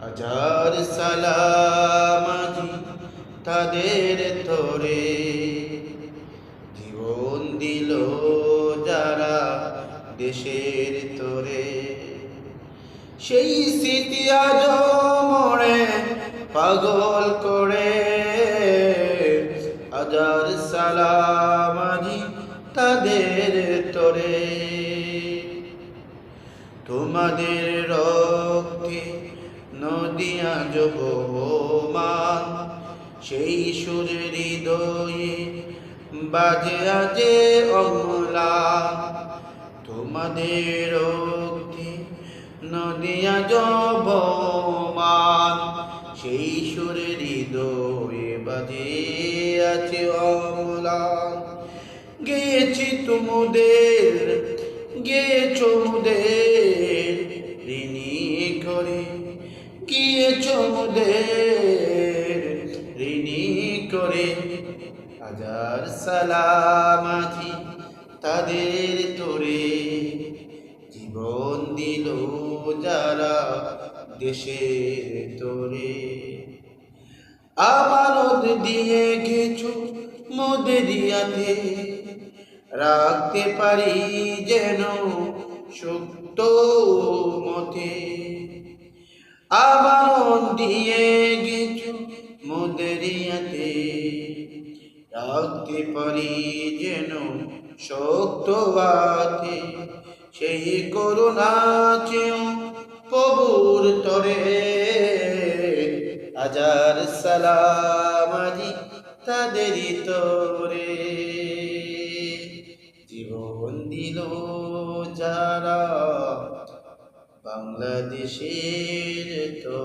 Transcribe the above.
হাজার সালামাজি তাদের তোরে জীবন দিল যারা দেশের তোরে। সেই স্মৃতি আজ মরে, পাগল করে। হাজার সালামাজি তাদের তোরে তোমাদের রক্তে নদিয়া যুবমান সেই সুর হৃদয়ে বাজে আজে অমলা। তোমাদের নদিয়া যুবমান সেই সুর হৃদয়ে বাজে আছে অমলা। গেছি তোমাদের গেছো মুদের ঋণী করে গিয়েছো মুদের ঋণী করে। হাজার সালামাজি তাদের তোরে জীবন দিল যারা দেশের তোরে। আমানত দিয়ে গেছো মোদেরিয়াতে, রাখতে পারি যেন সুক্ত মতে। আমানত দিয়ে গেছো মোদেরিয়াতে। রাখতে পারি যেন শক্ত বাতে, সেই করুণা চেয়েও প্রভুর তরে। হাজার সালামাজি তাদেরই তোরে। জীবন দিল যারা বাংলাদেশের তো